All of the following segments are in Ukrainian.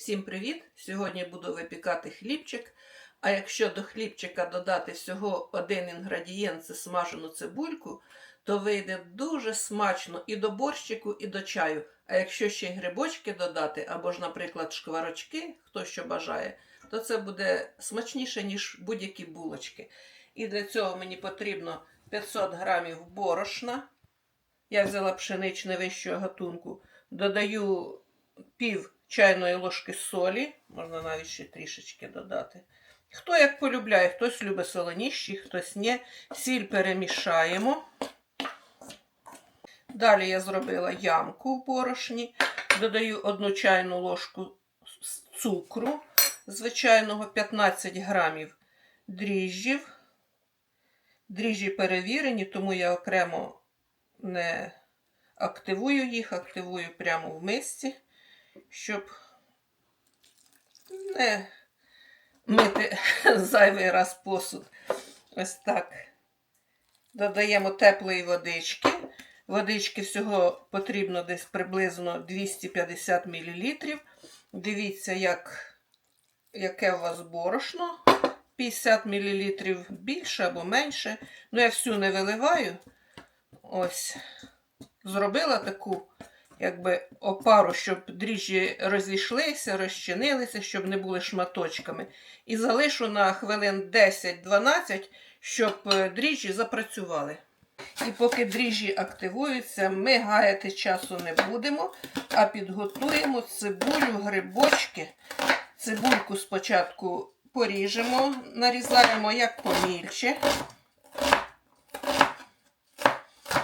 Всім привіт! Сьогодні буду випікати хлібчик. А якщо до хлібчика додати всього один інгредієнт це смажену цибульку, то вийде дуже смачно і до борщику, і до чаю. А якщо ще й грибочки додати, або ж, наприклад, шкварочки, хто що бажає, то це буде смачніше, ніж будь-які булочки. І для цього мені потрібно 500 грамів борошна. Я взяла пшеничне вищого гатунку. Додаю пів чайної ложки солі, можна навіть ще трішечки додати. Хто як полюбляє, хтось любить солоніші, хтось ні. Сіль перемішаємо. Далі я зробила ямку в борошні, додаю одну чайну ложку цукру, звичайного 15 грамів дріжджів. Дріжджі перевірені, тому я окремо не активую їх, активую прямо в мисці, щоб не мити зайвий раз посуд. Ось так. Додаємо теплої водички. Водички всього потрібно десь приблизно 250 мл. Дивіться, як, яке у вас борошно. 50 мл більше або менше. Ну, я всю не виливаю. Ось. Зробила таку, якби, опару, щоб дріжджі розійшлися, розчинилися, щоб не були шматочками. І залишу на хвилин 10-12, щоб е, дріжджі запрацювали. І поки дріжджі активуються, ми гаяти часу не будемо, а підготуємо цибулю, грибочки. Цибульку спочатку поріжемо, нарізаємо як помільче.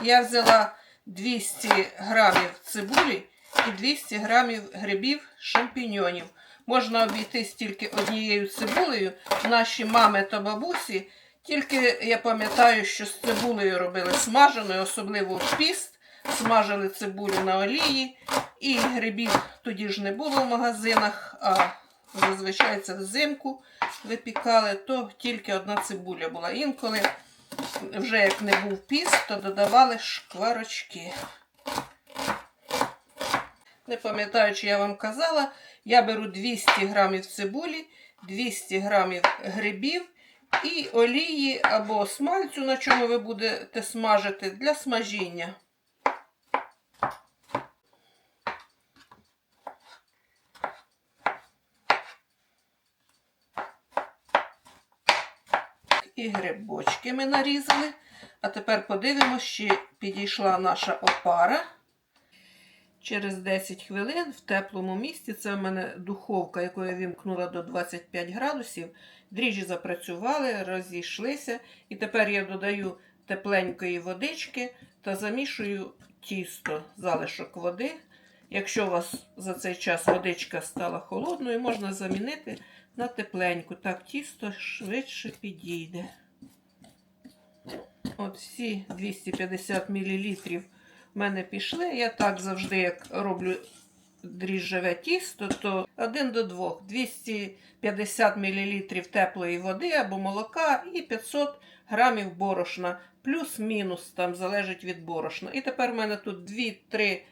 Я взяла 200 грамів цибулі і 200 грамів грибів шампіньонів. Можна обійтись тільки однією цибулею. Наші мами та бабусі, тільки я пам'ятаю, що з цибулею робили смаженою, особливо в піст, смажили цибулю на олії. І грибів тоді ж не було в магазинах, а зазвичай це взимку випікали, то тільки одна цибуля була. Інколи вже як не був піст, то додавали шкварочки. Не пам'ятаю, чи я вам казала, я беру 200 грамів цибулі, 200 грамів грибів і олії або смальцю, на чому ви будете смажити, для смажіння. І грибочки ми нарізали. А тепер подивимося, чи підійшла наша опара. Через 10 хвилин в теплому місці, це в мене духовка, яку я вімкнула до 25 градусів. Дріжджі запрацювали, розійшлися. І тепер я додаю тепленької водички та замішую тісто, залишок води. Якщо у вас за цей час водичка стала холодною, можна замінити на тепленьку. Так, тісто швидше підійде. От всі 250 мл в мене пішли. Я так завжди, як роблю дріжджеве тісто, то 1 до 2. 250 мл теплої води або молока і 500 грамів борошна. Плюс-мінус, там залежить від борошна. І тепер в мене тут 2-3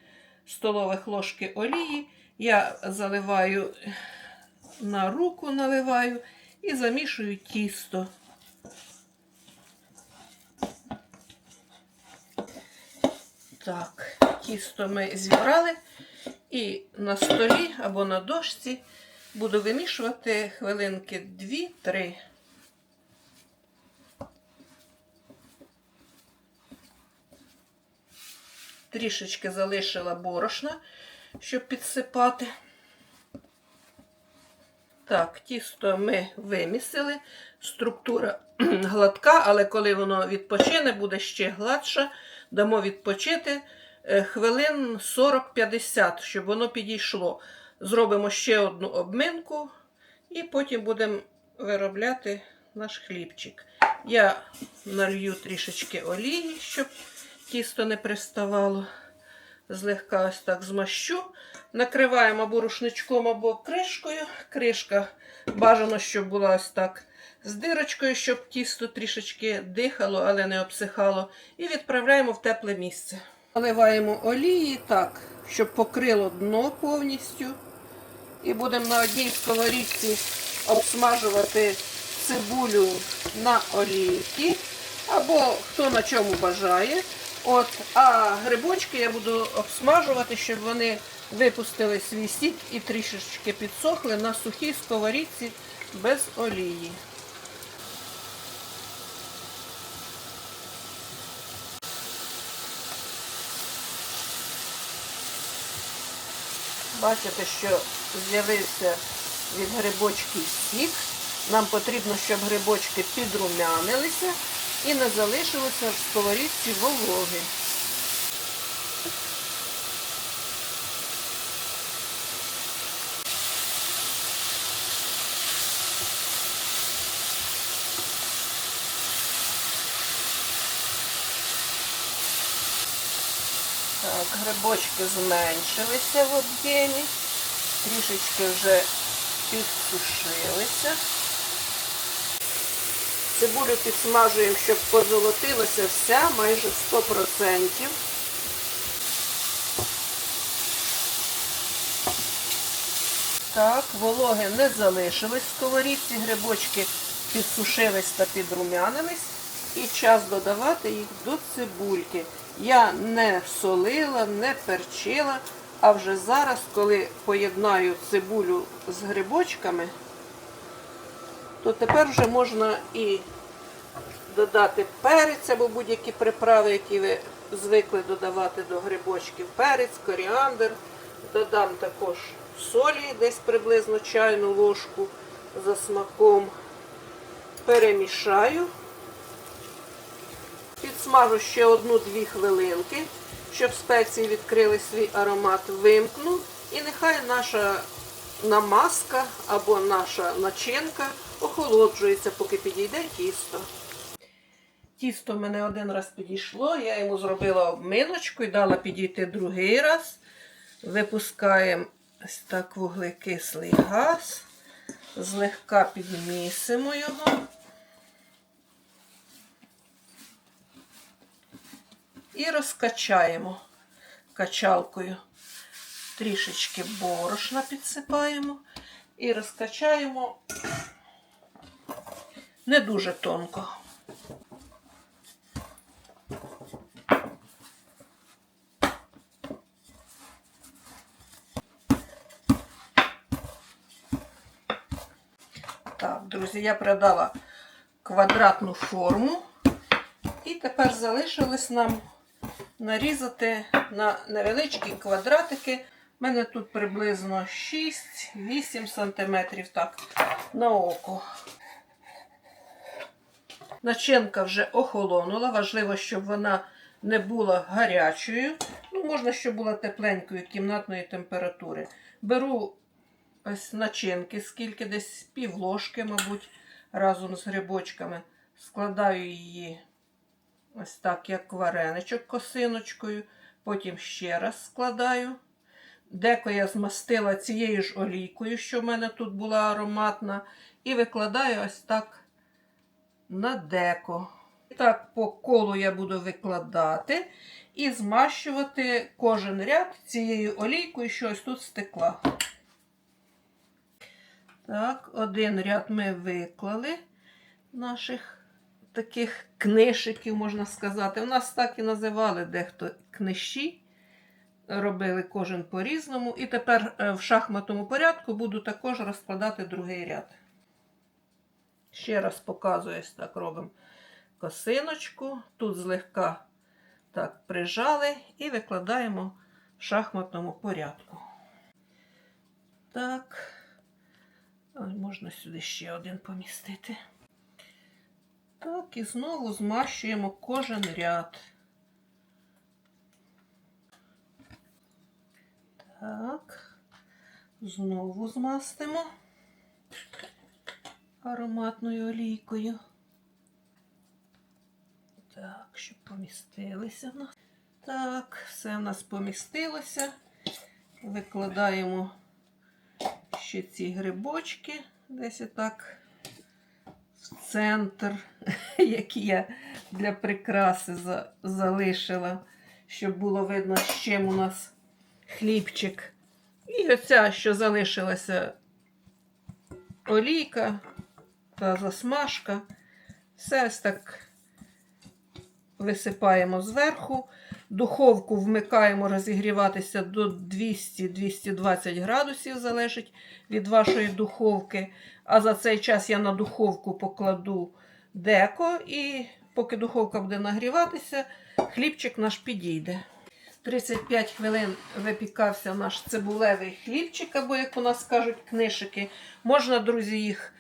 столових ложки олії. Я заливаю на руку наливаю і замішую тісто. Так, тісто ми зібрали і на столі або на дошці буду вимішувати хвилинки 2-3. Трішечки залишила борошна, щоб підсипати. Так, тісто ми вимісили. Структура гладка, але коли воно відпочине, буде ще гладше. Дамо відпочити е, хвилин 40-50, щоб воно підійшло. Зробимо ще одну обминку і потім будемо виробляти наш хлібчик. Я налью трішечки олії, щоб тісто не приставало. Злегка ось так змащу. Накриваємо або рушничком, або кришкою. Кришка бажано, щоб була ось так з дирочкою, щоб тісто трішечки дихало, але не обсихало. І відправляємо в тепле місце. Наливаємо олії так, щоб покрило дно повністю. І будемо на одній сковорідці обсмажувати цибулю на олійці. Або хто на чому бажає. От, а грибочки я буду обсмажувати, щоб вони випустили свій сік і трішечки підсохли на сухій сковорідці без олії. Бачите, що з'явився від грибочків сік. Нам потрібно, щоб грибочки підрумянилися і не залишилося в сковорідці вологи. Так, грибочки зменшилися в об'ємі, трішечки вже підсушилися. Цибулю підсмажуємо, щоб позолотилася вся, майже 100%. Так, вологи не залишились в сковорідці, грибочки підсушились та підрумянились. І час додавати їх до цибульки. Я не солила, не перчила, а вже зараз, коли поєднаю цибулю з грибочками, то тепер вже можна і додати перець або будь-які приправи, які ви звикли додавати до грибочків. Перець, коріандр. Додам також солі, десь приблизно чайну ложку за смаком. Перемішаю. Підсмажу ще одну-дві хвилинки, щоб спеції відкрили свій аромат, вимкну. І нехай наша намазка або наша начинка охолоджується, поки підійде тісто. Тісто в мене один раз підійшло, я йому зробила обминочку і дала підійти другий раз. Випускаємо ось так вуглекислий газ, злегка підмісимо його. І розкачаємо качалкою. Трішечки борошна підсипаємо і розкачаємо не дуже тонко. Так, друзі, я придала квадратну форму. І тепер залишилось нам нарізати на невеличкі квадратики. У мене тут приблизно 6-8 см так, на око. Начинка вже охолонула. Важливо, щоб вона не була гарячою. Ну, можна, щоб була тепленькою кімнатної температури. Беру ось начинки, скільки десь пів ложки, мабуть, разом з грибочками. Складаю її ось так, як вареничок косиночкою. Потім ще раз складаю. Деко я змастила цією ж олійкою, що в мене тут була ароматна, і викладаю ось так на деко. І так, по колу я буду викладати і змащувати кожен ряд цією олійкою, що ось тут стекла. Так, один ряд ми виклали наших таких книжиків, можна сказати. У нас так і називали дехто книжі. Робили кожен по-різному. І тепер е, в шахматному порядку буду також розкладати другий ряд. Ще раз показую, ось так робимо косиночку. Тут злегка так прижали і викладаємо в шахматному порядку. Так, можна сюди ще один помістити. Так, і знову змащуємо кожен ряд. Так, знову змастимо ароматною олійкою. Так, щоб помістилися в нас. Так, все в нас помістилося. Викладаємо ще ці грибочки десь отак в центр, які я для прикраси за- залишила, щоб було видно, з чим у нас хлібчик. І оця, що залишилася олійка та засмажка. Все ось так висипаємо зверху. Духовку вмикаємо розігріватися до 200-220 градусів, залежить від вашої духовки. А за цей час я на духовку покладу деко, і поки духовка буде нагріватися, хлібчик наш підійде. 35 хвилин випікався наш цибулевий хлібчик, або, як у нас кажуть, книшики. Можна, друзі, їх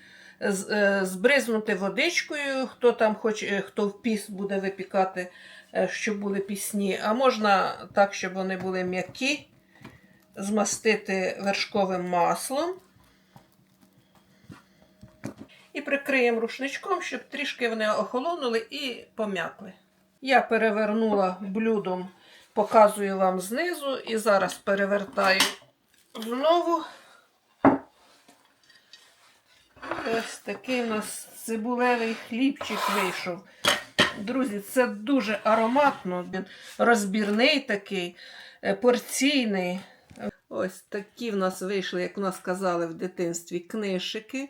збризнути водичкою, хто там хоче, хто в піс буде випікати, е, щоб були пісні. А можна так, щоб вони були м'які, змастити вершковим маслом. І прикриємо рушничком, щоб трішки вони охолонули і пом'якли. Я перевернула блюдом, показую вам знизу, і зараз перевертаю знову. Ось такий у нас цибулевий хлібчик вийшов. Друзі, це дуже ароматно, він розбірний такий, е, порційний. Ось такі в нас вийшли, як у нас казали в дитинстві, книжики.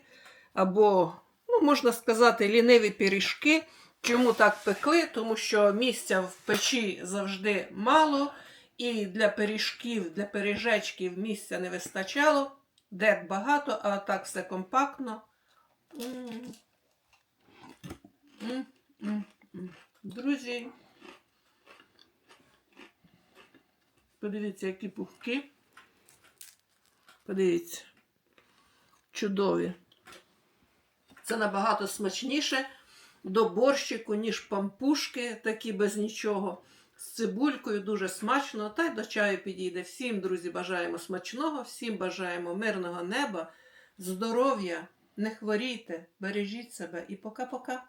Або, ну, можна сказати, ліниві пиріжки. Чому так пекли? Тому що місця в печі завжди мало, і для пиріжків, для пиріжечків місця не вистачало. Дек багато, а так все компактно. Друзі, подивіться, які пухки. Подивіться, чудові. Це набагато смачніше до борщику, ніж пампушки, такі без нічого. З цибулькою дуже смачно, та й до чаю підійде. Всім, друзі, бажаємо смачного, всім бажаємо мирного неба, здоров'я, не хворійте, бережіть себе і пока-пока.